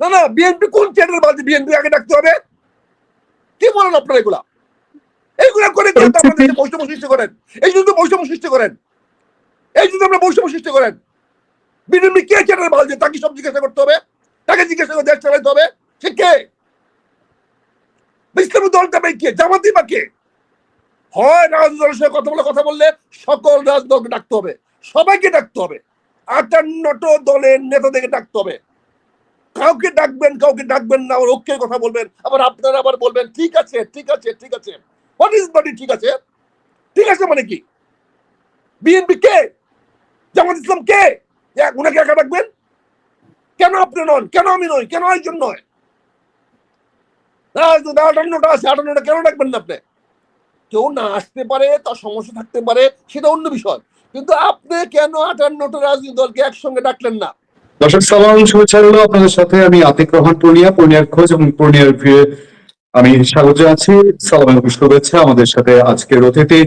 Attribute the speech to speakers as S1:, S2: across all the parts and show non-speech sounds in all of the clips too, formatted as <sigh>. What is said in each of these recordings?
S1: না না বিএনপি কোন বাজে বিএনপি আগে ডাকতে হবে? কি বলেন আপনারা এগুলা? এইগুলা করে বৈষম্য সৃষ্টি করেন? এই জন্য বৈষম্য সৃষ্টি করেন। এই জন্য আমরা বৈষম্য সৃষ্টি করেন। বিএনপি কে চ্যানেল বাজে তাকে সব জিজ্ঞাসা করতে হবে? তাকে জিজ্ঞাসা করে দেশ চালাইতে হবে? সে কে? ইসলামী দলটা ভাই কে? জামাতি বা কে? হয় রাজনৈতিক দলের সঙ্গে কথা বলে কথা বললে সকল রাজদলকে ডাকতে হবে। সবাইকে ডাকতে হবে। আটান্নটা দলের নেতাদেরকে ডাকতে হবে। কাউকে ডাকবেন কাউকে ডাকবেন না, আবার ঐক্যের কথা বলবেন, আবার আপনারা আবার বলবেন, ঠিক আছে ঠিক আছে ঠিক আছে। হোয়াট ইজ বডি ঠিক আছে? ঠিক আছে মানে কি? বিএনপি কে? জামাত ইসলাম কে? উনাকে একা ডাকবেন? কেন আপনি নন? কেন আমি নই? কেন একজন নয়? রাজনীতি আটান্নটা আছে আটান্নটা কেন ডাকবেন না আপনি? কেউ না আসতে পারে, তার সমস্যা থাকতে পারে, সেটা অন্য বিষয়। কিন্তু আপনি কেন আটান্নটা রাজনৈতিক দলকে একসঙ্গে ডাকলেন না?
S2: দর্শক সালাম শুভেচ্ছা রইল আপনাদের সাথে। আমি আতিক রহমান পূর্ণিয়া, পূর্ণিয়ার খোঁজ এবং পূর্ণিয়ার ভিড়ে আমি স্বাগত জানাচ্ছি। সালাম এবং শুভেচ্ছা। আমাদের সাথে আজকের অতিথি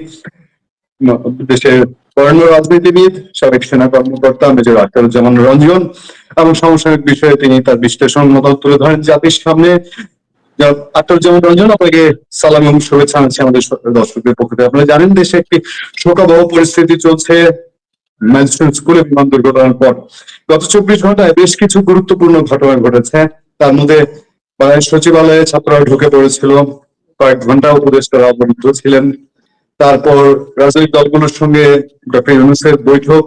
S2: দেশের বরেণ্য রাজনীতিবিদ, সাবেক সেনা কর্মকর্তা মেজর আখতারুজ্জামান রঞ্জন এবং সমসাময়িক বিষয়ে তিনি তার বিশ্লেষণ মতো তুলে ধরেন জাতির সামনে। জনাব আখতারুজ্জামান রঞ্জন আপনাকে সালাম এবং শুভেচ্ছা জানাচ্ছি আমাদের দর্শকদের পক্ষ থেকে। আপনারা জানেন, দেশে একটি শোকাবহ পরিস্থিতি চলছে ম্যাজিস্ট্রেট স্কুলে বিমান দুর্ঘটনার পর। গত চব্বিশ ঘন্টায় বেশ কিছু গুরুত্বপূর্ণ ঘটনা ঘটেছে। তার মধ্যে সচিবালয়ে ছাত্ররা ঢুকে পড়েছিল। কয়েক ঘণ্টা উপদেষ্টারা অবরুদ্ধ ছিলেন। তারপর রাজনৈতিক দলগুলোর সঙ্গে ডক্টর ইউনুসের বৈঠক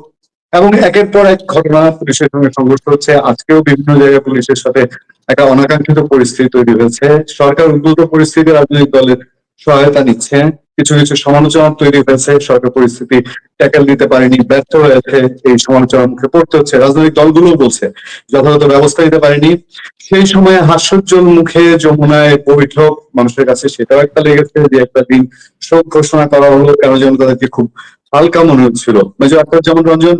S2: এবং একের পর এক ঘটনা পুলিশের সঙ্গে সংঘর্ষ হচ্ছে। আজকেও বিভিন্ন জায়গায় পুলিশের সাথে একটা অনাকাঙ্ক্ষিত পরিস্থিতি তৈরি হয়েছে। সরকার উদ্ভূত পরিস্থিতি রাজনৈতিক দলের সহায়তা নিচ্ছে কিছু কিছু সমালোচনা তৈরি হয়েছে। সরকার পরিস্থিতি ট্যাকেল দিতে পারেনি, ব্যর্থ হয়েছে এই সমালোচনার মুখে পড়তে হচ্ছে। রাজনৈতিক দলগুলো বলছে, যথাযথ ব্যবস্থা নিতে পারেনি। সেই সময় হাস্যোজ্জ্বল মুখে যমুনায় বৈঠক মানুষের কাছে সেটাও একটা লেগেছে যে একটা দিন শোক ঘোষণা করা হলো কেন যেন তাদেরকে খুব হালকা মনে হচ্ছিল। মেজর আক্তার যেমন রঞ্জন,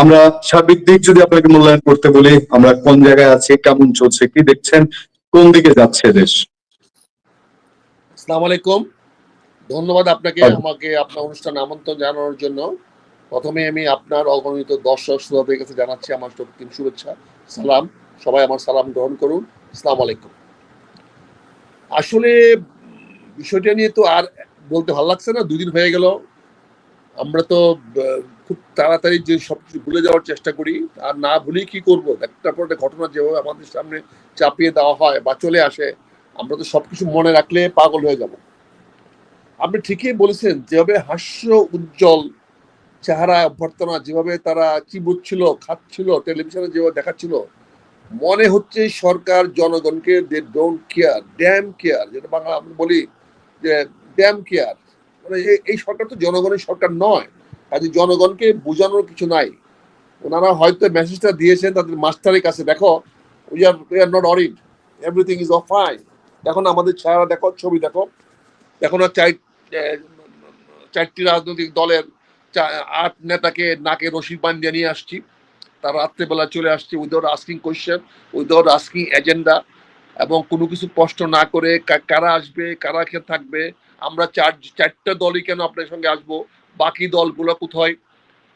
S2: আমরা সার্বিক দিক যদি আপনাকে মূল্যায়ন করতে বলি, আমরা কোন জায়গায় আছি, কেমন চলছে, কি দেখছেন, কোন দিকে যাচ্ছে দেশ?
S1: আসসালামু আলাইকুম। ধন্যবাদ আপনাকে। আমাকে আপনার অনুষ্ঠানে আমন্ত্রণ জানানোর জন্য। প্রথমে আমি আপনার অগণিত দর্শক শ্রোতাদের কাছে জানাচ্ছি আমার সত্যিম শুভেচ্ছা সালাম। সবাই আমার সালাম গ্রহণ করুন। আসসালামু আলাইকুম। আসলে বিষয়টা নিয়ে তো আর বলতে ভালো লাগছে না দুদিন হয়ে গেল। আমরা তো খুব তাড়াতাড়ি যে সব কিছু ভুলে যাওয়ার চেষ্টা করি। আর না ভুলেই কি করব? একটা পর একটা ঘটনা যেভাবে আমাদের সামনে চাপিয়ে দেওয়া হয় বা চলে আসে আমরা তো সবকিছু মনে রাখলে পাগল হয়ে যাব। আপনি ঠিকই বলেছেন, যেভাবে হাস্য উজ্জ্বল চেহারা অভ্যর্থনা, যেভাবে তারা চিবুচ্ছিল, খাচ্ছিল টেলিভিশনে যেভাবে দেখাচ্ছিল, মনে হচ্ছে সরকার জনগণকে they don't care damn care যেটা বাংলা আমরা বলি যে ড্যাম কেয়ার মানে এই সরকার তো জনগণের সরকার নয়, কাজে জনগণকে বোঝানোর কিছু নাই। ওনারা হয়তো মেসেজটা দিয়েছেন, তাদের মাস্টারের কাছে, দেখো we are we are not worried everything is of fine এখন আমাদের চেহারা দেখো ছবি দেখো। এখন আহ, চারটি রাজনৈতিক দলের আট নেতাকে নাকে রশি বান্ধিয়ে নিয়ে আসছি। তার রাত্রেবেলা চলে আসছে without asking question without asking agenda এবং কোনো কিছু স্পষ্ট না করে কারা আসবে কারা কে থাকবে আমরা চার চারটা দলই কেন আপনার সঙ্গে আসব বাকি দলগুলো কোথায়?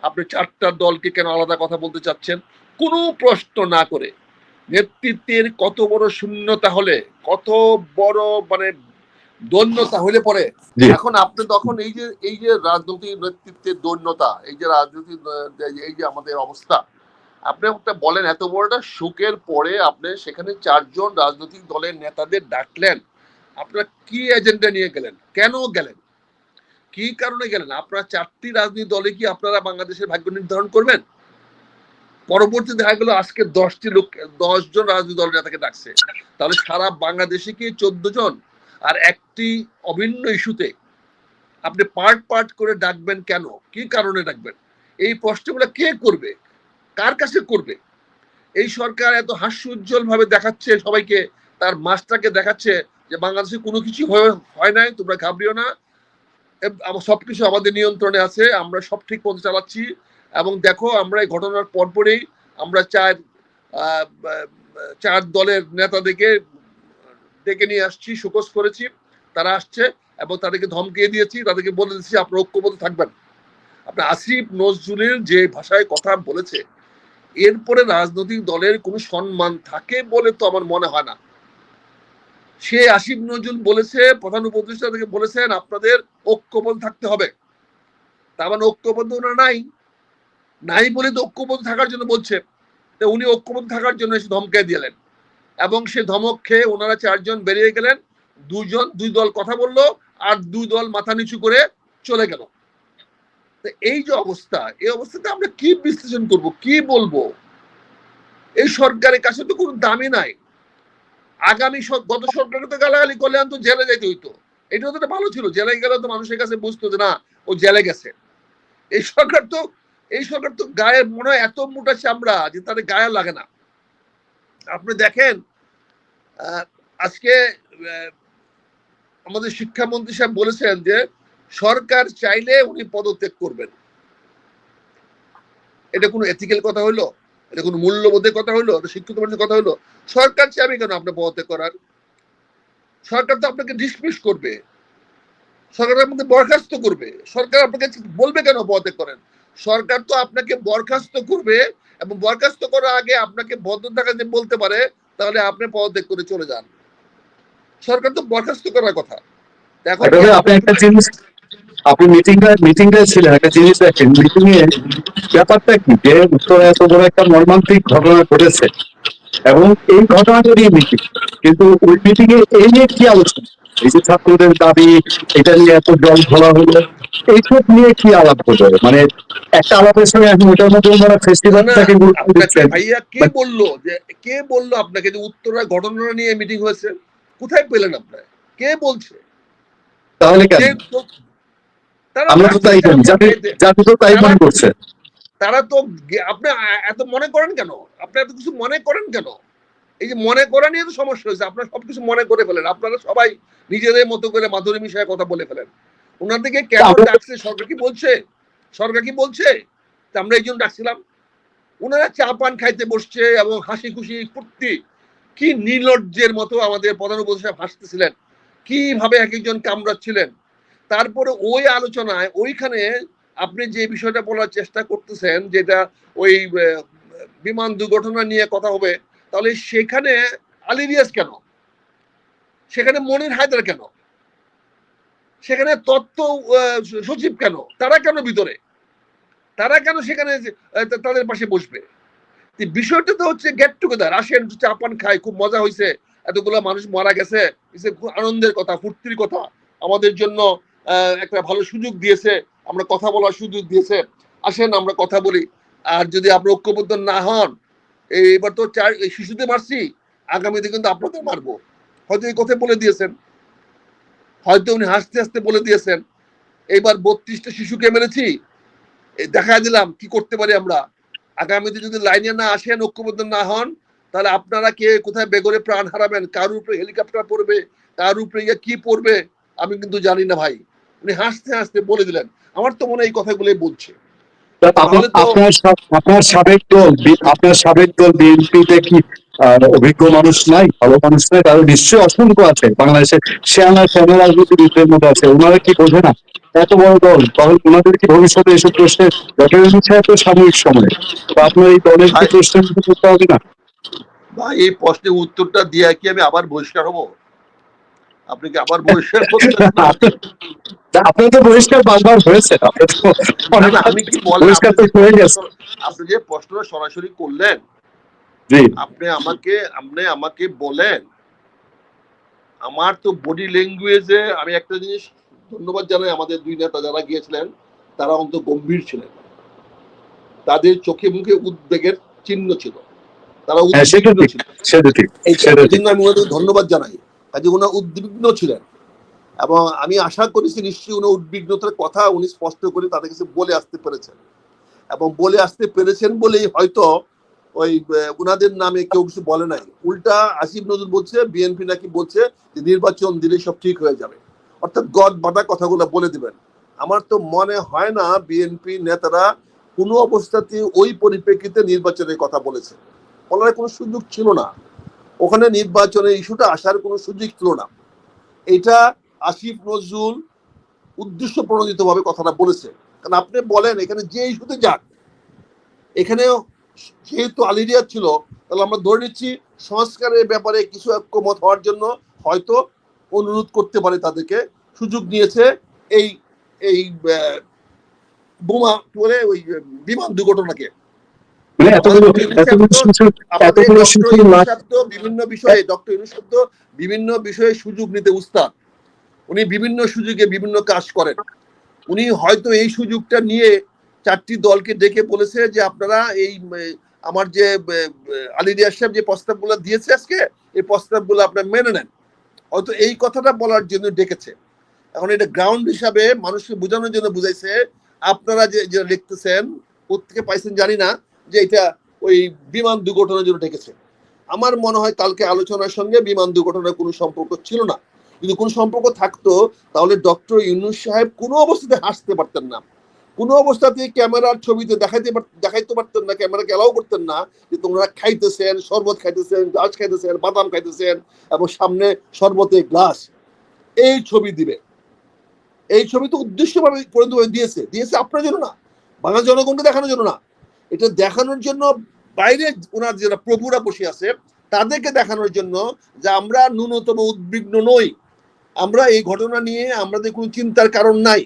S1: আপনি চারটা দলকে কেন আলাদা কথা বলতে চাচ্ছেন? কোনো প্রশ্ন না করে। নেতৃত্বের কত বড় শূন্যতা হলে কত বড় মানে দৈন্যতা হলে পরে? এখন আপনি তখন এই যে এই যে রাজনৈতিক নেতৃত্বের দৈন্যতা এই যে রাজনৈতিক এই যে আমাদের অবস্থা আপনি একটা বলেন এত বড় একটা শোকের পরে আপনি সেখানে চারজন রাজনৈতিক দলের নেতাদের ডাকলেন আপনারা কি এজেন্ডা নিয়ে গেলেন? কেন গেলেন? কি কারণে গেলেন? আপনারা চারটি রাজনৈতিক দলে কি আপনারা বাংলাদেশের ভাগ্য নির্ধারণ করবেন? পরবর্তী দেখা গেল আজকে দশটি লোক দশ জন রাজনৈতিক দলের নেতাকে ডাকছে। তাহলে সারা বাংলাদেশে কি চোদ্দ জন? আর একটি অভিন্ন ইস্যুতে আপনি পার্ট পার্ট করে ডাকবেন কেন? কি কারণে ডাকবেন? এই প্রশ্নগুলো কে করবে? কার কাছে করবে? এই সরকার এত হাস্য উজ্জ্বল ভাবে দেখাচ্ছে, সবাইকে তার মাস্টারকে দেখাচ্ছে যে বাংলাদেশে কোনো কিছু হয়- নাই, তোমরা ঘাবড়িও না। সবকিছু আমাদের নিয়ন্ত্রণে আছে, আমরা সব ঠিক মতো চালাচ্ছি। এবং দেখো আমরা এই ঘটনার পরপরেই আমরা চার চার দলের নেতাদেরকে ডেকে নিয়ে আসছি শোকস করেছি। তারা আসছে এবং তাদেরকে ধমকিয়ে দিয়েছি, তাদেরকে বলে দিচ্ছি আপনারা ঐক্যবদ্ধ থাকবেন। আপনার আসিফ নজরুলের যে ভাষায় কথা বলেছে, এরপরে রাজনৈতিক দলের কোনো সম্মান থাকে বলে তো আমার মনে হয় না। সে আসিফ নজরুল বলেছে, প্রধান উপদেষ্টা থেকে বলেছেন, আপনাদের ঐক্যবদ্ধ থাকতে হবে। তার মানে ঐক্যবদ্ধ ওনার নাই। নাই বলে তো ঐক্যবদ্ধ থাকার জন্য বলছে। উনি ঐক্যবদ্ধ থাকার জন্য এসে ধমকে দিলেন। এবং সে ধমক খেয়ে ওনারা চারজন বেরিয়ে গেলেন। দুজন, দুই দল কথা বলল আর দুই দল মাথা নিচু করে চলে গেল। এই যে অবস্থা, এই অবস্থাতে আমরা কি বিশ্লেষণ করব, কি বলব? এই সরকারের কাছে তো কোনো দামই নাই। আগামী গত সরকারে তো গালাগালি করলে তো জেলে যাইতে হইতো। এটা তো ভালো ছিল। জেলে গেলে তো মানুষের কাছে বুঝতো যে না, ও জেলে গেছে। এই সরকার তো এই সরকার তো গায়ে মনে হয় এত মোটা চামড়া যে তাদের গায়ে লাগে না। আপনি দেখেন আজকে আমাদের শিক্ষামন্ত্রী সাহেব বলেছেন যে সরকার চাইলে উনি পদত্যাগ করবেন। এটা কোনো এথিক্যাল কথা হলো এটা কোনো মূল্যবোধের কথা হলো এটা শিক্ষিত মানুষের কথা হলো সরকার চাইবে কেন আপনার পদত্যাগ করার? সরকার তো আপনাকে ডিসমিস করবে। সরকার আপনাকে বরখাস্ত করবে। সরকার আপনাকে বলবে কেন পদত্যাগ করেন? সরকার তো আপনাকে বরখাস্ত করবে এবং বরখাস্ত করার আগে আপনাকে বদ্ধ থাকা যে বলতে পারে, তাহলে আপনি পদত্যাগ করে চলে যান। সরকার তো বরখাস্ত করার কথা।
S2: আপনি ছিলেন, একটা জিনিস ব্যাপারটা কি? এত বড় একটা ঘটনা এবং এই মিটিং কিন্তু ওই এই নিয়ে কি ছাত্রদের দাবি, এটা নিয়ে এত জল ধরা হলো। এইসব নিয়ে কি আলাপ হলো? মানে একটা আলাপের সঙ্গে এখন ওটার মধ্যে ওনারা ফেস্টিভ্যালটাকে গুরুত্ব দিচ্ছেন।
S1: ভাইয়া কে বলল যে কে বলল আপনাকে যে উত্তরা ঘটনা নিয়ে মিটিং হয়েছে? কোথায় পেলেন আপনার কে বলছে?
S2: তাহলে কেন?
S1: তারা
S2: আমরা তো তাই জানি জাতি তো তাই মনে করছে।
S1: তারা তো আপনি এত মনে করেন কেন? আপনি এত কিছু মনে করেন কেন? এই যে মনে করা নিয়ে তো সমস্যা হয়েছে আপনারা সবকিছু মনে করে ফেলেন। আপনারা সবাই নিজেদের মতো করে মাধুরী মিশায় কথা বলে ফেলেন। ওনাদেরকে কেন ডাকছে? সরকার কি বলছে? সরকার কি বলছে? তা আমরা এই জন্য ডাকছিলাম। ওনারা চা পান খাইতে বসছে এবং হাসি খুশি ফুর্তি। কি নির্লজ্জের মতো আমাদের প্রধান উপদেষ্টা হাসতেছিলেন। কীভাবে এক একজন কামড়াচ্ছিলেন। তারপরে ওই আলোচনায় ওইখানে আপনি যে বিষয়টা বলার চেষ্টা করতেছেন যেটা ওই বিমান দুর্ঘটনা নিয়ে কথা হবে তাহলে সেখানে আলিরিয়াস কেন? সেখানে মনির হায়দার কেন? সেখানে তত্ত্ব সচিব কেন? তারা কেন ভিতরে? তারা কেন সেখানে তাদের পাশে বসবে? বিষয়টা তো হচ্ছে গেট টুগেদার আসেন চা পান খায়, খুব মজা হয়েছে এতগুলো মানুষ মারা গেছে। খুব আনন্দের কথা, ফুর্তির কথা। আমাদের জন্য একটা ভালো সুযোগ দিয়েছে। আমরা কথা বলার সুযোগ দিয়েছে। আসেন, আমরা কথা বলি। আর যদি আপনার ঐক্যবদ্ধ না হন, এবার তো চার, শিশুদের মারছি। আগামীতে কিন্তু আপনাদের মারবো। হয়তো এই কথা বলে দিয়েছেন। হয়তো উনি হাসতে হাসতে বলে দিয়েছেন এইবার বত্রিশটা শিশুকে মেরেছি দেখা দিলাম কি করতে পারি আমরা। আগামীতে যদি লাইনে না আসেন ঐক্যবদ্ধ না হন তাহলে আপনারা কে কোথায় বেগরে প্রাণ হারাবেন কার উপরে হেলিকপ্টার পড়বে কার উপরে ইয়ে কি পড়বে আমি কিন্তু জানি না ভাই। উনি হাসতে হাসতে বলে দিলেন। আমার তো মনে হয় এই কথাগুলোই বলছে।
S2: আপনার সাবেক দল আপনার সাবেক দল বিএনপিতে কি অভিজ্ঞ মানুষ নাই ভালো মানুষ নাই তারা নিশ্চয়ই অসংখ্য আছে। বাংলাদেশে সেনা সেনা রাজনীতিবিদদের মধ্যে আছে। ওনারা কি বোঝে না? এত বড় দল তাহলে ওনাদের কি ভবিষ্যতে এসব প্রশ্নের ডক্টর এত সাময়িক সময়ে? তো আপনার এই দলের কি প্রশ্নের মধ্যে করতে হবে না?
S1: ভাই এই প্রশ্নের উত্তরটা দিয়ে কি আমি আবার বহিষ্কার হব? আপনি কি আবার বহিষ্কার? <laughs>
S2: আপনার তো বহিষ্কার বারবার হয়েছে। হয়ে
S1: আপনি যে প্রশ্নটা সরাসরি করলেন আপনি আমাকে আপনি আমাকে বলেন আমার তো বডি ল্যাঙ্গুয়েজে আমি একটা জিনিস ধন্যবাদ জানাই আমাদের দুই নেতা যারা গিয়েছিলেন তারা অন্ত গম্ভীর ছিলেন। তাদের চোখে মুখে উদ্বেগের চিহ্ন ছিল। তারা উদ্বিগ্ন জন্য আমি ওনাদের ধন্যবাদ জানাই। কাজে ওনার উদ্বিগ্ন ছিলেন। এবং আমি আশা করেছি নিশ্চয়ই উনি উদ্বিগ্নতার কথা উনি স্পষ্ট করে তাদের কাছে বলে আসতে পেরেছেন। এবং বলে আসতে পেরেছেন বলেই হয়তো ওই উনাদের নামে কেউ কিছু বলে নাই। উল্টা আসিফ নজরুল বলছে বিএনপি নাকি বলছে যে নির্বাচন দিলে সব ঠিক হয়ে যাবে। অর্থাৎ গদ বাঁধা কথাগুলো বলে দিবেন। আমার তো মনে হয় না বিএনপি নেতারা কোনো অবস্থাতে ওই পরিপ্রেক্ষিতে নির্বাচনের কথা বলেছে। বলার কোনো সুযোগ ছিল না। ওখানে নির্বাচনের ইস্যুটা আসার কোনো সুযোগ ছিল না। এটা আসিফ নজরুল উদ্দেশ্য প্রণোদিত ভাবে কথাটা বলেছে। কারণ আপনি বলেন, এখানে যে ইস্যুতে যাক এখানে যেহেতু আলিরিয়া ছিল তাহলে আমরা ধরে নিচ্ছি সংস্কারের ব্যাপারে কিছু ঐক্যমত হওয়ার জন্য হয়তো অনুরোধ করতে পারে তাদেরকে। সুযোগ নিয়েছে এই এই বোমা বলে ওই বিমান দুর্ঘটনাকে।
S2: মানে
S1: বিভিন্ন বিষয়ে ডক্টর তো বিভিন্ন বিষয়ে সুযোগ নিতে উস্তাদ। উনি বিভিন্ন সুযোগে বিভিন্ন কাজ করেন। উনি হয়তো এই সুযোগটা নিয়ে চারটি দলকে ডেকে বলেছে যে আপনারা এই আমার যে আলী রিয়াজ সাহেব যে প্রস্তাবগুলো দিয়েছে আজকে, এই প্রস্তাবগুলো আপনারা মেনে নেন। হয়তো এই কথাটা বলার জন্য ডেকেছে। এখন এটা গ্রাউন্ড হিসাবে মানুষকে বোঝানোর জন্য বুঝাইছে, আপনারা যে যে লিখতেছেন কোথেকে পাইছেন জানি না, যে এটা ওই বিমান দুর্ঘটনার জন্য ডেকেছে। আমার মনে হয় কালকে আলোচনার সঙ্গে বিমান দুর্ঘটনার কোনো সম্পর্ক ছিল না। যদি কোনো সম্পর্ক থাকতো, তাহলে ডক্টর ইউনুস সাহেব কোনো অবস্থাতে হাসতে পারতেন না। কোনো অবস্থাতে ক্যামেরার ছবিতে দেখাইতে দেখাইতে পারতেন না, ক্যামেরাকে অ্যালাউ করতেন না যে তোমরা খাইতেছেন, শরবত খাইতেছেন, গাছ খাইতেছেন, বাদাম খাইতেছেন এবং সামনে শরবতে গ্লাস এই ছবি দিবে। এই ছবি তো উদ্দেশ্যভাবে করে দিয়েছে। দিয়েছে আপনার জন্য না বাংলা জনগণকে দেখানোর জন্য না। এটা দেখানোর জন্য বাইরে ওনার যারা প্রভুরা বসে আছে, তাদেরকে দেখানোর জন্য যে আমরা ন্যূনতম উদ্বিগ্ন নই। আমরা এই ঘটনা নিয়ে আমাদের কোনো চিন্তার কারণ নাই।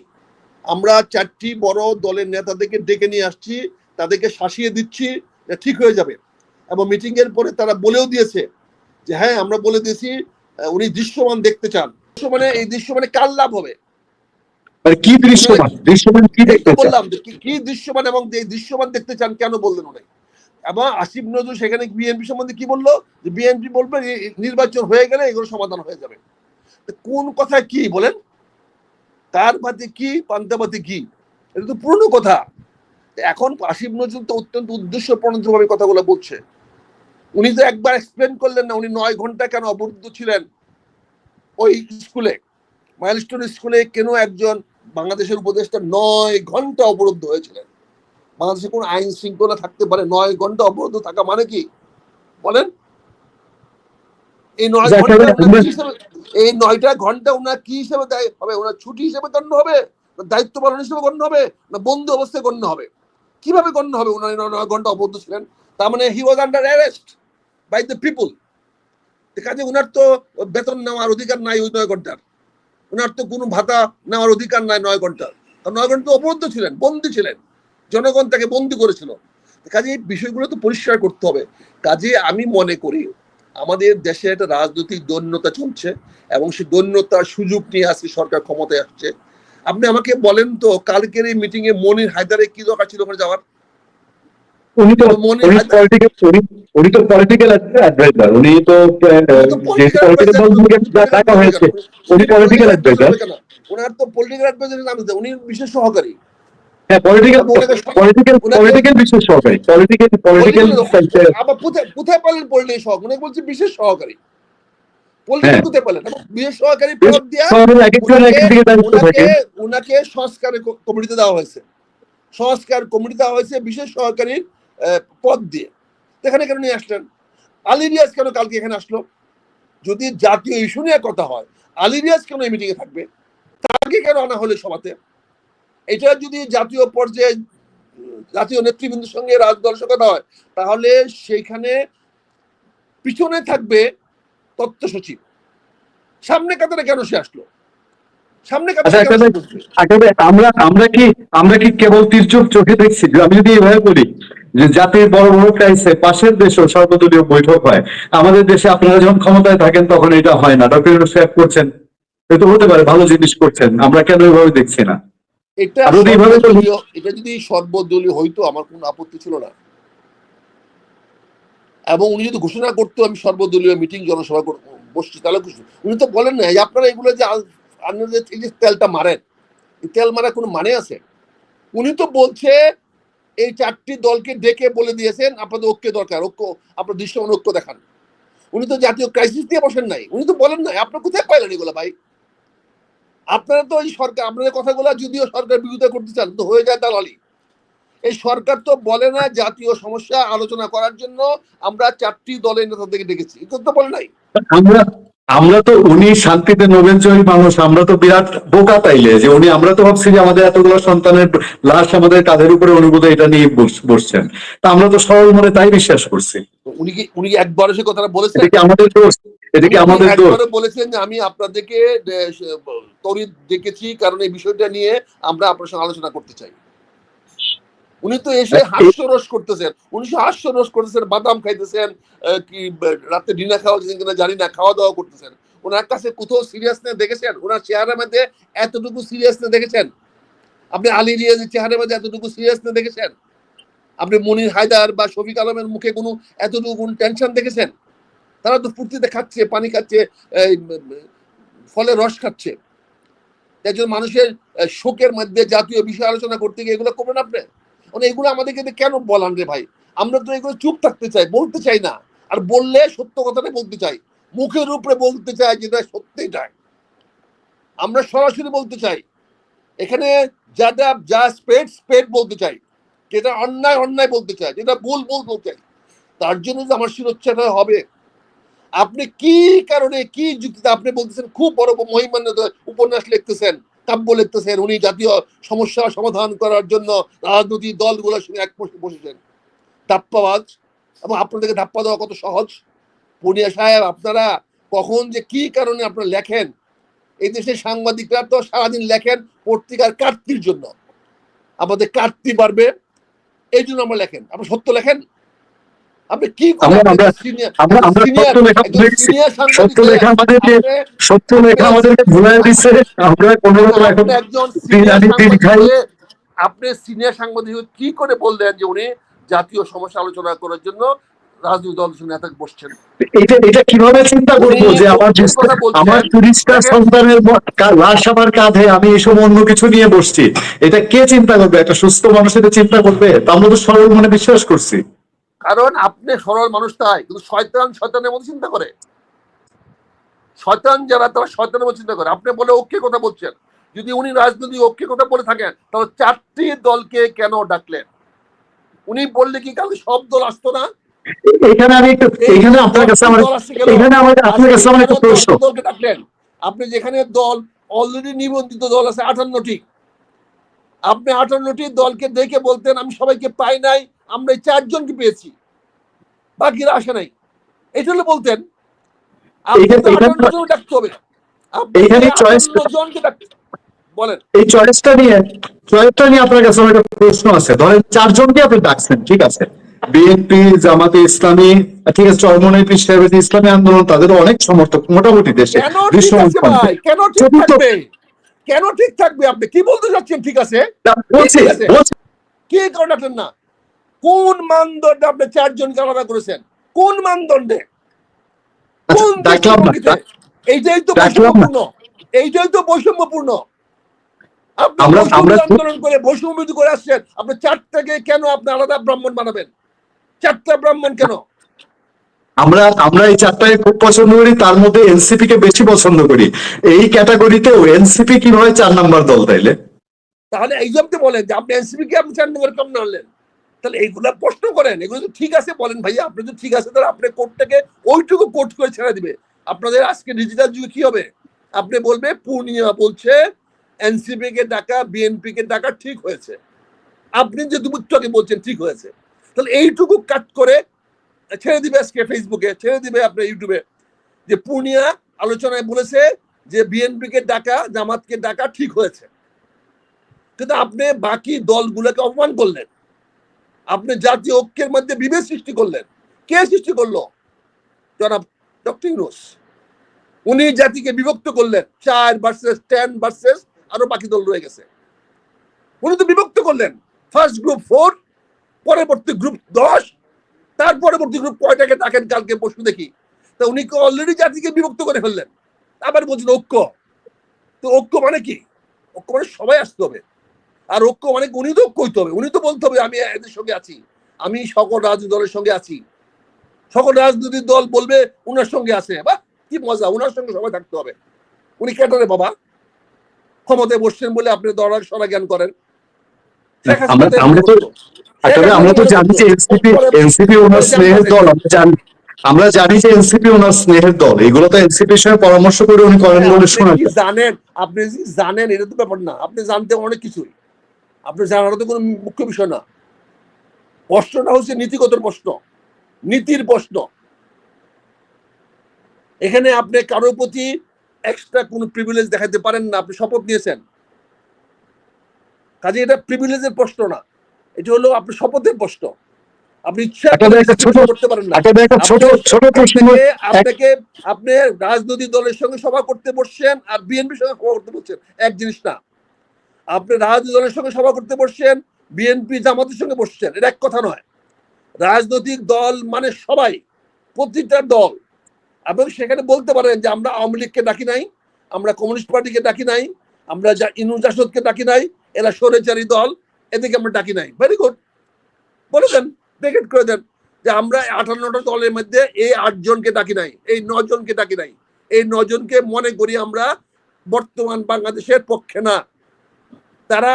S1: আমরা চারটি বড় দলের নেতাদেরকে ডেকে নিয়ে আসছি তাদেরকে শাসিয়ে দিচ্ছি ঠিক হয়ে যাবে। এবং মিটিং এর পরে তারা বলেও দিয়েছে যে হ্যাঁ আমরা বলে দিয়েছি উনি দৃশ্যমান দেখতে চান। দৃশ্যমানে এই দৃশ্যমানে কার লাভ হবে?
S2: মানে কি দৃশ্যমান? দৃশ্যমান কি দেখতে
S1: বললাম যে কি- দৃশ্যমান এবং যে দৃশ্যমান দেখতে চান কেন বললেন উনি? এবং আসিফ নজরুল সেখানে বিএনপি সম্বন্ধে কি বলল? যে বিএনপি বলবে এই- এই নির্বাচন হয়ে গেলে এগুলো সমাধান হয়ে যাবে। কোন কথা কি বলেন? কার পাতে কি? পান্তাপাতি কি এটা তো পুরনো কথা। এখন আসিফ নজরুল তো অত্যন্ত উদ্দেশ্য ভাবে কথাগুলো বলছে। উনি তো একবার এক্সপ্লেন করলেন না উনি নয় ঘণ্টা কেন অবরুদ্ধ ছিলেন ওই স্কুলে? মাইলস্টোন স্কুলে কেন একজন বাংলাদেশের উপদেষ্টা নয় ঘণ্টা অবরুদ্ধ হয়েছিলেন? বাংলাদেশে কোন আইন শৃঙ্খলা থাকতে পারে নয় ঘণ্টা অবরুদ্ধ থাকা মানে কি? বলেন। এই নয় ঘণ্টা এই নয়টা ঘণ্টা ওনার কি হিসেবে দায়, হবে? ওনার ছুটি হিসেবে গণ্য হবে? দায়িত্ব পালন হিসেবে গণ্য হবে? না বন্ধু অবস্থায় গণ্য হবে? কীভাবে গণ্য হবে? ওনার নয় ঘণ্টা অবরুদ্ধ ছিলেন। তার মানে he was under arrest by the people কাজে ওনার তো বেতন নেওয়ার অধিকার নাই ওই নয় ঘণ্টার। ওনার তো কোনো ভাতা নেওয়ার অধিকার নাই নয় ঘণ্টার। কারণ নয় ঘণ্টা অবরুদ্ধ ছিলেন, বন্দী ছিলেন। জনগণ তাকে বন্দি করেছিল। কাজে এই বিষয়গুলো তো পরিষ্কার করতে হবে। কাজে আমি মনে করি আমাদের দেশে একটা রাজনৈতিক দৈন্যতা চলছে এবং সেই দৈন্যতার সুযোগ নিয়ে আজকে সরকার ক্ষমতায় আসছে। আপনি আমাকে বলেন তো কালকের এই মিটিং এ মনির হায়দারের কি দরকার ছিল ওখানে যাওয়ার?
S2: উনি তো উনি তো পলিটিক্যাল অ্যাডভাইজার উনি তো
S1: উনি
S2: পলিটিক্যাল অ্যাডভাইজার
S1: ওনার তো পলিটিক্যাল অ্যাডভাইজার নাম উনি বিশেষ সহকারী।
S2: হ্যাঁ পলিটিক্যাল পলিটিক্যাল পলিটিক্যাল বিশেষ সহকারী। পলিটিক্যাল পলিটিক্যাল
S1: আবার কোথায় পেলেন পলিটিক্যাল সহকারী উনি বলছে বিশেষ সহকারী।
S2: হ্যাঁ।
S1: বিশেষ সহকারী পদ দিয়া সংস্কার কমিটিতে দেওয়া হয়েছে। সংস্কার কমিটি দেওয়া হয়েছে বিশেষ সহকারীর পদ দিয়ে। এখানে কেন নিয়ে আসলেন? আলী রিয়াজ কেন কালকে এখানে আসলো? যদি জাতীয় ইস্যু নিয়ে কথা হয় আলী রিয়াজ কেন এই মিটিংয়ে থাকবে? তাকে কেন আনা হলে সভাতে? এটা যদি জাতীয় পর্যায়ে জাতীয় নেতৃবৃন্দের সঙ্গে রাজদর্শক কথা হয় তাহলে সেইখানে পিছনে থাকবে তথ্য সচিব। সামনে কাতারে কেন সে আসলো? সামনে
S2: আচ্ছা
S1: বসবে?
S2: একেবারে আমরা আমরা কি আমরা কি কেবল তীর্যক চোখে দেখছি? আমি যদি এভাবে বলি যে জাতির বড় বড় ক্রাইসে পাশের দেশেও সর্বদলীয় বৈঠক হয় আমাদের দেশে আপনারা যখন ক্ষমতায় থাকেন তখন এটা হয় না। ডক্টর করছেন এটা হতে পারে ভালো জিনিস করছেন। আমরা কেন এভাবে দেখছি না?
S1: এটা এটা যদি সর্বদলীয় হইতো আমার কোনো আপত্তি ছিল না। এবং উনি যদি ঘোষণা করতো আমি সর্বদলীয় মিটিং জনসভা বসছি তাহলে উনি তো বলেন না আপনারা এগুলো যে আপনাদের এই যে তেলটা মারেন তেল মারা কোনো মানে আছে? উনি তো বলছে এই চারটি দলকে ডেকে বলে দিয়েছেন আপনাদের ঐক্য দরকার ঐক্য আপনার দৃশ্যমান ঐক্য দেখান। উনি তো জাতীয় ক্রাইসিস দিয়ে বসেন নাই উনি তো বলেন নাই আপনার কোথায় পাইলেন এগুলো ভাই? আপনারা তো এই সরকার আপনাদের কথাগুলো যদিও সরকার বিরোধিতা করতে চান, তো হয়ে যায় দালালি। এই সরকার তো বলে না জাতীয় সমস্যা আলোচনা করার জন্য আমরা চারটি দলের নেতাদেরকে ডেকেছি। এটা তো বলে নাই।
S2: আমরা আমরা তো উনি শান্তিতে নোবেল জয়ী মানুষ আমরা তো বিরাট বোকা তাইলে যে উনি আমরা তো ভাবছি যে আমাদের এতগুলো সন্তানের লাশ আমাদের কাঁধের উপরে উনি এটা নিয়ে বসছেন। তা আমরা তো সরল মনে তাই বিশ্বাস করছি।
S1: উনি কি উনি একবার সে কথাটা বলেছেন?
S2: এটা কি আমাদের দোষ? এটা কি আমাদের দোষ?
S1: বলেছেন যে আমি আপনাদেরকে তড়িৎ ডেকেছি কারণ এই বিষয়টা নিয়ে আমরা আপনার সঙ্গে আলোচনা করতে চাই। উনি তো এসে
S2: এই-
S1: হাস্যরস করতেছেন। উনি হাস্যরস করতেছেন বাদাম খাইতেছেন কি রাতে ডিনার খাওয়া কিনা জানি না খাওয়া দাওয়া করতেছেন। ওনার কাছে কোথাও সিরিয়াসনেস দেখেছেন? ওনার চেহারার মধ্যে এতটুকু সিরিয়াসনেস দেখেছেন? আপনি আলী রিয়াজের চেহারার মধ্যে এতটুকু সিরিয়াসনেস দেখেছেন? আপনি মনির হায়দার বা শফিক আলমের মুখে কোনো এতটুকু টেনশন দেখেছেন? তারা তো ফুর্তিতে খাচ্ছে পানি খাচ্ছে ফলের রস খাচ্ছে। একজন মানুষের শোকের মধ্যে জাতীয় বিষয় আলোচনা করতে গিয়ে এগুলো করবেন আপনি? মানে এগুলো আমাদেরকে কেন বলান রে ভাই? আমরা তো এগুলো চুপ থাকতে চাই, বলতে চাই না। আর বললে সত্য কথাটা বলতে চাই। মুখের উপরে বলতে চাই যেটা সত্যিই চাই আমরা সরাসরি বলতে চাই। এখানে যাটা যা স্পেড স্পেড বলতে চাই। যেটা অন্যায় অন্যায় বলতে চাই। যেটা ভুল ভুল বলতে চাই। তার জন্য যে আমার শিরোচ্ছেদ হবে। আপনি কি কারণে, কি যুক্তিতে আপনি বলতেছেন? খুব বড় মহিমান্য উপন্যাস লিখতেছেন। কাব্য লিখতেছেন উনি জাতীয় সমস্যা সমাধান করার জন্য রাজনৈতিক দলগুলোর সঙ্গে এক বসে বসেছেন। ধাপ্পাবাজ। এবং আপনাদেরকে ধাপ্পা দেওয়া কত সহজ। পুনিয়া সাহেব, আপনারা কখন যে কি কারণে আপনারা লেখেন? এই দেশের সাংবাদিকরা তো সারাদিন লেখেন পত্রিকার কাটতির জন্য। আমাদের কাটতি বাড়বে, এই জন্য আমরা লেখেন। আপনি সত্য লেখেন? আপনি কি
S2: আমরা- আমরা-
S1: সিনিয়র
S2: সত্য লেখা আমাদেরকে সত্য লেখা আমাদেরকে ভুলাই আমরা কোনো রকম এখন
S1: আপনি। সাংবাদিক সিনিয়র সাংবাদিক কি করে বললেন যে উনি জাতীয় সমস্যা আলোচনা করার জন্য রাজনৈতিক দলের নেতা বসছেন?
S2: এটা এটা কীভাবে চিন্তা করব যে আমার তিরিশটা সন্তানের লাশ আমার কাঁধে আমি এসব অন্য কিছু নিয়ে বসছি। এটা কে চিন্তা করবে? একটা সুস্থ মানুষ এটা চিন্তা করবে? তা আমরা তো সরল মনে বিশ্বাস করছি।
S1: কারণ আপনি সরল মানুষ তাই কিন্তু শয়তান শয়তানের মতো চিন্তা করে। শয়তান যারা তারা শয়তানের মতো চিন্তা করে। আপনি বলে ওকে কথা বলছেন। যদি উনি রাজনৈতিক ওকে কথা বলে থাকেন তাহলে চারটি দলকে কেন ডাকলেন? উনি বললে কি কালকে সব দল আসতো না?
S2: এখানে আমি একটু এখানে আপনার কাছে আমার? এখানে আমার আপনার কাছে আমার একটা প্রশ্ন।
S1: দলকে ডাকলেন। আপনি যেখানে দল অলরেডি নিবন্ধিত দল আছে আটান্নটি। আপনি আটান্নটি দলকে দেখে বলতেন আমি সবাইকে পাই নাই আমরা এই চারজনকে পেয়েছি। বাকিরা আসে নাই। এই জন্য বলতেন আপনি
S2: এইখানে-
S1: তো
S2: এইখানে-
S1: 58 জন ডাকতে হবে।
S2: এইখানে
S1: তো
S2: choice-
S1: 58 জনকে বলেন।
S2: এই চয়েসটা নিয়ে চয়েসটা নিয়ে আপনার কাছে একটা প্রশ্ন আছে। ধরেন চারজনকে আপনি ডাকছেন ঠিক আছে? বিএনপি জামাতে ইসলামী ঠিক আছে ইসলামী আন্দোলন তাদেরও অনেক সমর্থক মোটামুটি দেশে।
S1: কেন ঠিক থাকবে? কেন ঠিক থাকবে আপনি? কি বলতে চাচ্ছেন ঠিক আছে? কে কারণ ডাকলেন না? কোন মানদণ্ডে আপনি চারজনকে আলাদা করেছেন? কোন মানদণ্ডে?
S2: আচ্ছা,
S1: কোন? এইটাই তো বৈষম্যপূর্ণ। এইটাই তো বৈষম্যপূর্ণ। আপনি আন্দোলন করে বৈষম্য বিরোধী করে আসছেন আপনি চারটাকে কেন আপনি আলাদা ব্রাহ্মণ বানাবেন? চারটা ব্রাহ্মণ কেন?
S2: আমরা আমরা এই চারটায় খুব পছন্দ করি তার মধ্যে এনসিপি কে বেশি পছন্দ করি। এই ক্যাটাগরিতেও এনসিপি কীভাবে চার নাম্বার দল তাইলে?
S1: তাহলে এই জন্য বলেন যে আপনি এনসিপি কে আপনি চার নম্বর কেমন আনলেন? তাহলে এইগুলা প্রশ্ন করেন, এগুলো তো ঠিক আছে বলেন ভাইয়া, আপনি তো ঠিক আছে, তাহলে আপনি কোর্টটাকে ওইটুকু কোর্ট করে ছেড়ে দিবে। আপনাদের আজকে ডিজিটাল যুগে কি হবে? আপনি বলবে পূর্ণিমা বলছে এনসিপি কে ডাকা বিএনপি কে ডাকা ঠিক হয়েছে। আপনি যে দুপুরটাকে বলছেন ঠিক হয়েছে। তাহলে এইটুকু কাট করে ছেড়ে দিবে আজকে ফেসবুকে ছেড়ে দিবে আপনার ইউটিউবে যে পূর্ণিয়া আলোচনায় বলেছে যে বিএনপি কে ডাকা, জামাতকে ডাকা ঠিক হয়েছে। কিন্তু আপনি বাকি দলগুলোকে অপমান করলেন। আপনি জাতীয় ঐক্যের মধ্যে বিভেদ সৃষ্টি করলেন। কে সৃষ্টি করল? জনাব ডক্টর ইউনুস। উনি জাতিকে বিভক্ত করলেন। চার ভার্সেস টেন ভার্সেস আরও বাকি দল রয়ে গেছে। উনি তো বিভক্ত করলেন। ফার্স্ট গ্রুপ ফোর পরবর্তী গ্রুপ দশ, তার পরবর্তী গ্রুপ কয়টাকে ডাকেন কালকে পরশু দেখি। তা উনি অলরেডি জাতিকে বিভক্ত করে ফেললেন? আবার বলছেন ঐক্য। তো ঐক্য মানে কি? ঐক্য মানে সবাই আসতে হবে। আর ঐক্য মানে উনি তো ঐক্য হইতে হবে উনি তো বলতে হবে আমি এদের সঙ্গে আছি। আমি সকল রাজনৈতিক দলের সঙ্গে আছি। সকল রাজনৈতিক দল বলবে উনার সঙ্গে আছে বাহ কি মজা উনার সঙ্গে সবাই থাকতে হবে। উনি কেটারে বাবা? ক্ষমতায় বসছেন বলে আপনি দরার সরা জ্ঞান করেন।
S2: আমরা- তো- আসলে আমরা তো জানি যে এনসিপি এনসিপি ওনার স্নেহের দল আমরা জানি আমরা জানি যে এনসিপি ওনার স্নেহের দল। এগুলো তো এনসিপির সঙ্গে পরামর্শ করে উনি করেন বলে শোনা
S1: জানেন? আপনি জানেন? এটা তো ব্যাপার না। আপনি জানতে অনেক কিছুই। আপনি জানার তো কোনো মুখ্য বিষয় না। প্রশ্নটা হচ্ছে নীতিগত প্রশ্ন নীতির প্রশ্ন। এখানে আপনি কারোর প্রতি এক্সট্রা কোনো প্রিভিলেজ দেখাতে পারেন না আপনি শপথ নিয়েছেন। কাজে এটা প্রিভিলেজের প্রশ্ন না এটা হলো আপনি শপথের প্রশ্ন। আপনি ইচ্ছা
S2: ছোট-
S1: করতে পারেন না।
S2: প্রশ্ন
S1: আপনাকে আপনি রাজনৈতিক দলের সঙ্গে সভা করতে বসছেন আর বিএনপির সঙ্গে সভা করতে বসছেন। এক জিনিস না আপনি রাজনৈতিক দলের সঙ্গে সভা করতে বসছেন, বিএনপি জামাতের সঙ্গে বসছেন, এটা এক কথা নয়। রাজনৈতিক দল মানে সবাই, প্রতিটা দল। এবং সেখানে বলতে পারেন যে আমরা আওয়ামী লীগকে ডাকি নাই, আমরা কমিউনিস্ট পার্টিকে ডাকি নাই, আমরা যা ইনু জাসদকে ডাকি নাই, এরা স্বৈরাচারী দল এদিকে আমরা ডাকি নাই। ভেরি গুড বলে দেন, ব্রেকেট করে দেন যে আমরা আটান্নটা দলের মধ্যে এই আটজনকে ডাকি নাই, এই নজনকে ডাকি নাই। এই নজনকে মনে করি আমরা বর্তমান বাংলাদেশের পক্ষে না। তারা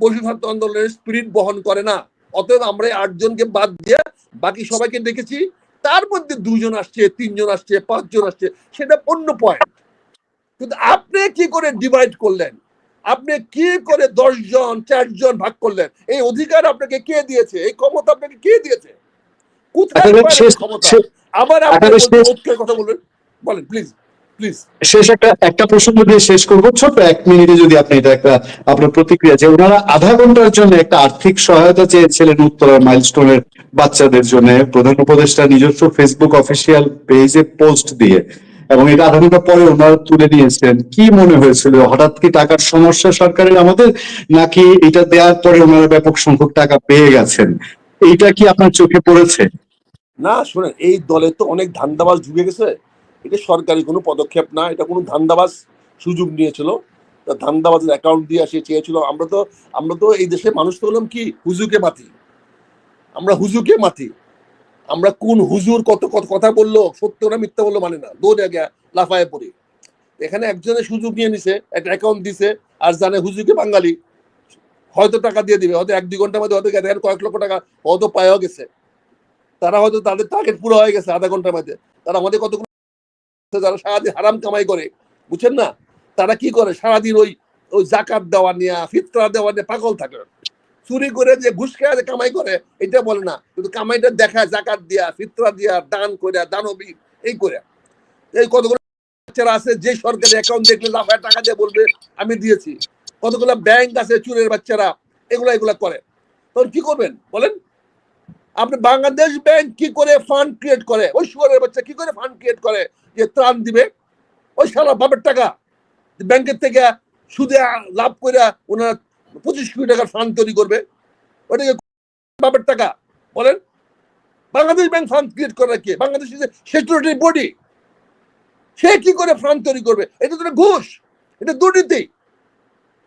S1: বসুধাত্ম আন্দোলনের স্পিরিট বহন করে না। অতএব আমরা আটজনকে বাদ দিয়ে বাকি সবাইকে দেখেছি। তার মধ্যে দুজন আসছে তিনজন আসছে পাঁচজন আসছে সেটা অন্য পয়েন্ট কিন্তু আপনি কি করে ডিভাইড করলেন? আপনি কি করে দশজন চারজন ভাগ করলেন? এই অধিকার আপনাকে কে দিয়েছে? এই ক্ষমতা আপনাকে কে দিয়েছে? কোথায় ক্ষমতা? আবার আপনি কথা বলবেন বলেন প্লিজ প্লিজ
S2: শেষ একটা একটা প্রসঙ্গ দিয়ে শেষ করব। ছোট এক মিনিটে যদি আপনি এটা একটা আপনার প্রতিক্রিয়া যে ওনারা আধা ঘণ্টার জন্য একটা আর্থিক সহায়তা চেয়েছিলেন উত্তরার মাইলস্টোনের বাচ্চাদের জন্য। প্রধান উপদেষ্টা নিজস্ব ফেসবুক অফিসিয়াল পেজে পোস্ট দিয়ে। এবং এটা আধা ঘণ্টা পরে ওনারা তুলে নিয়েছেন কি মনে হয়েছিল? হঠাৎ কি টাকার সমস্যা সরকারের আমাদের? নাকি এটা দেওয়ার পরে ওনারা ব্যাপক সংখ্যক টাকা পেয়ে গেছেন? এইটা কি আপনার চোখে পড়েছে?
S1: না শোনেন এই দলে তো অনেক ধান্দাবাজ ঢুকে গেছে। এটা সরকারি, কোনো পদক্ষেপ না, এটা কোনো ধান্দাবাজ সুযোগ নিয়েছিল। তা ধান্দাবাজের অ্যাকাউন্ট দিয়ে সে চেয়েছিল, আমরা তো আমরা তো এই দেশে মানুষ তো হলাম কি, হুজুকে মাতি। আমরা হুজুকে মাতি। আমরা কোন হুজুর কত কত কথা বলল, সত্য না মিথ্যা বলল মানে না। দৌড়ে আগে লাফায় পড়ি। এখানে একজনের সুযোগ নিয়ে নিছে, একটা অ্যাকাউন্ট দিছে, আর জানে হুজুকে বাঙালি। হয়তো টাকা দিয়ে দিবে, হয়তো এক দুই ঘণ্টার মধ্যে হয়তো দেখেন কয়েক লক্ষ টাকা হয়তো পাওয়া গেছে। তারা হয়তো তাদের টার্গেট পুরো হয়ে গেছে আধা ঘণ্টার মধ্যে। তারা আমাদের কতগুলো যারা সারাদিন হারাম কামাই করে, বুঝছেন না? তারা কি করে? সারাদিন ওই ওই জাকাত দেওয়া নিয়ে, ফিতরা দেওয়া নিয়ে, পাগল থাকে। চুরি করে যে ঘুষ খেয়ে কামাই করে, এটা বলে না। কিন্তু কামাইটা দেখায়, জাকাত দিয়া, ফিতরা দিয়া, দান করে দানবী, এই করে এই কতগুলো বাচ্চারা আছে, যে সরকারি অ্যাকাউন্ট দেখলে লাফায় টাকা দিয়ে বলবে, আমি দিয়েছি। কতগুলো ব্যাংক আছে চুরের বাচ্চারা, এগুলা এগুলা করে। তখন কি করবেন? বলেন। আপনি বাংলাদেশ ব্যাংক কি করে ফান্ড ক্রিয়েট করে? ওই শুয়ারের বাচ্চা কি করে ফান্ড ক্রিয়েট করে? যে ত্রাণ দিবে, ওই সারা বাপের টাকা। ব্যাংকের থেকে সুদে লাভ করে ওনারা পঁচিশ কোটি টাকার ফান্ড তৈরি করবে। ওটাকে বাপের টাকা। বলেন, বাংলাদেশ ব্যাংক ফান্ড ক্রিয়েট করে কে? বাংলাদেশ সিকিউরিটি বডি সে কি করে ফান্ড তৈরি করবে? এটা তো ঘুষ। এটা দুর্নীতি।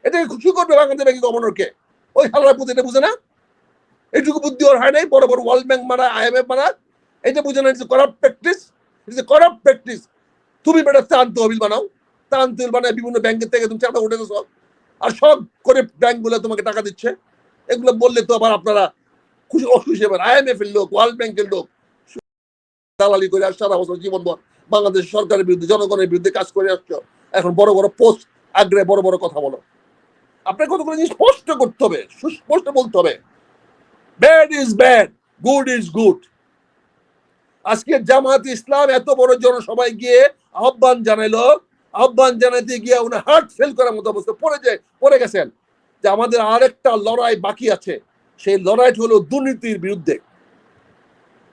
S1: এটাকে খুশি করবে বাংলাদেশ ব্যাংক গভর্নরকে ওই হালার পুঁতি এটা বুঝে না? এটুকু বুদ্ধি ওর হয় নাই বড় বড় ওয়ার্ল্ড ব্যাংক মারা আইএমএফ মারা। এটা বুঝে না it's practice it's corrupt practice তুমি বেটা ত্রাণ তহবিল বানাও ত্রাণ তহবিল বানায় বিভিন্ন ব্যাংকের থেকে তুমি চাঁদা উঠে সব। আর সব করে ব্যাংকগুলো তোমাকে টাকা দিচ্ছে। এগুলো বললে তো আবার আপনারা খুশি অখুশি হবেন। আইএমএফ এর লোক ওয়ার্ল্ড ব্যাংকের লোক, দালালি করে আর সারা বছর জীবন বাংলাদেশ সরকারের বিরুদ্ধে, জনগণের বিরুদ্ধে কাজ করে আসছো। এখন বড় বড় পোস্ট আগ্রহে বড় বড় কথা বলো। আপনার কতগুলো জিনিস স্পষ্ট করতে হবে, সুস্পষ্ট বলতে হবে। Is bad good is good আজকে জামাত ইসলাম এত বড় জনসভায় গিয়ে আহ্বান জানাইলো আহ্বান জানাইতে গিয়ে উনি হার্ট ফেল করার মতো অবস্থা পড়ে যায় পড়ে গেছেন। যে আমাদের আরেকটা লড়াই বাকি আছে সেই লড়াইটি হলো দুর্নীতির বিরুদ্ধে।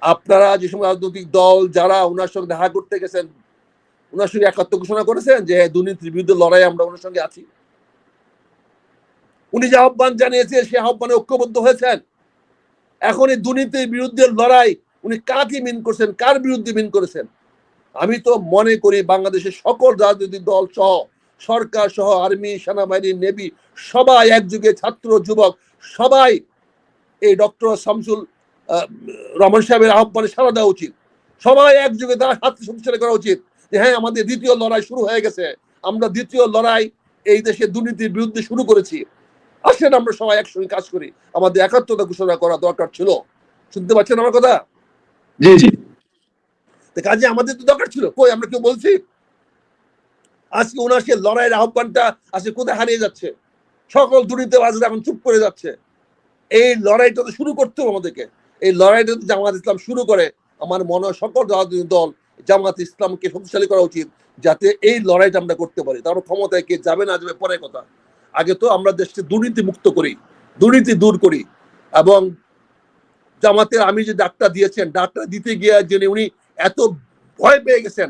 S1: আপনারা যে সময় রাজনৈতিক দল যারা ওনার সঙ্গে দেখা করতে গেছেন ওনার সঙ্গে একাত্ম ঘোষণা করেছেন যে হ্যাঁ, দুর্নীতির বিরুদ্ধে লড়াই আমরা ওনার সঙ্গে আছি। উনি যে আহ্বান জানিয়েছে সেই আহ্বানে ঐক্যবদ্ধ হয়েছেন। এখন এই দুর্নীতির বিরুদ্ধে লড়াই, উনি কাকে মিন করছেন, কার বিরুদ্ধে মিন করেছেন? আমি তো মনে করি বাংলাদেশের সকল রাজনৈতিক দল সহ, সরকার সহ, আর্মি, সেনাবাহিনী, নেভি, সবাই একযুগে ছাত্র, যুবক, সবাই এই ডক্টর শামসুল রহমান সাহেবের আহ্বানে সাড়া দেওয়া উচিত। সবাই একযুগে তার হাত শক্তিশালী করা উচিত যে হ্যাঁ আমাদের দ্বিতীয় লড়াই শুরু হয়ে গেছে। আমরা দ্বিতীয় লড়াই এই দেশে দুর্নীতির বিরুদ্ধে শুরু করেছি। আসেন আমরা সবাই একসঙ্গে কাজ করি। আমাদের একাত্মতা ঘোষণা করা দরকার ছিল। শুনতে পাচ্ছেন আমার কথা?
S2: জি জি।
S1: কাজে আমাদের তো দরকার ছিল। কই আমরা কেউ বলছি? আজকে ওনার সে লড়াইয়ের আহ্বানটা আজকে কোথায় হারিয়ে যাচ্ছে? সকল দুর্নীতিবাজরা এখন চুপ করে যাচ্ছে। এই লড়াইটা তো শুরু করতে হবে আমাদেরকে। এই লড়াইটা যদি জামাত ইসলাম শুরু করে আমার মনে হয় সকল রাজনৈতিক দল জামাত ইসলামকে শক্তিশালী করা উচিত যাতে এই লড়াইটা আমরা করতে পারি। তারপর ক্ষমতায় কে যাবে না যাবে পরে কথা। আগে তো আমরা দেশকে দুর্নীতি মুক্ত করি, দুর্নীতি দূর করি এবং জামাতের আমি যে ডাক্তার দিয়েছেন ডাক্তার দিতে গিয়ে জেনে উনি এত ভয় পেয়ে গেছেন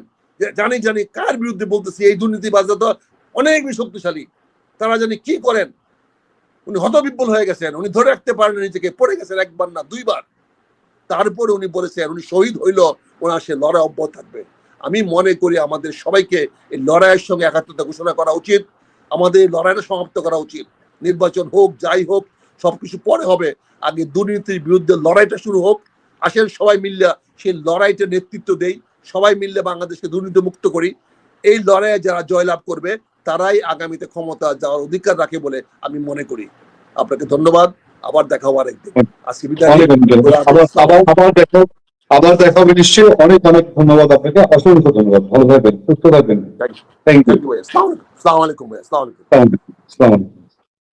S1: জানি জানি কার বিরুদ্ধে বলতেছি, এই দুর্নীতিবাজরা তো অনেক বেশি শক্তিশালী। তারা জানি কি করেন? উনি হতবিব্বল হয়ে গেছেন, উনি ধরে রাখতে পারেন নিজেকে, পড়ে গেছেন একবার না দুইবার। তারপরে উনি বলেছেন, উনি শহীদ হইল, ওনার সে লড়াই অব্যাহত থাকবে। আমি মনে করি আমাদের সবাইকে এই লড়াইয়ের সঙ্গে একাত্মতা ঘোষণা করা উচিত। আমাদের লড়াইটা সমাপ্ত করা উচিত। নির্বাচন হোক যাই হোক সবকিছু পরে হবে। আগে দুর্নীতির বিরুদ্ধে লড়াইটা শুরু হোক। আসেন সবাই মিললে সেই লড়াইটা নেতৃত্ব দেই। সবাই মিললে বাংলাদেশকে দুর্নীতি মুক্ত করি। এই লড়াইয়ে যারা জয়লাভ করবে তারাই আগামীতে ক্ষমতা যাওয়ার অধিকার রাখে বলে আমি মনে করি। আপনাকে ধন্যবাদ। আবার দেখা হওয়ার একদিন। আজকে বিদায়
S2: আবার দেখা হবে নিশ্চয়ই। অনেক অনেক ধন্যবাদ আপনাকে। অসংখ্য ধন্যবাদ। ভালো থাকবেন সুস্থ থাকবেন। থ্যাংক ইউ
S1: আসসালামু আলাইকুম
S2: আসসালামু আলাইকুম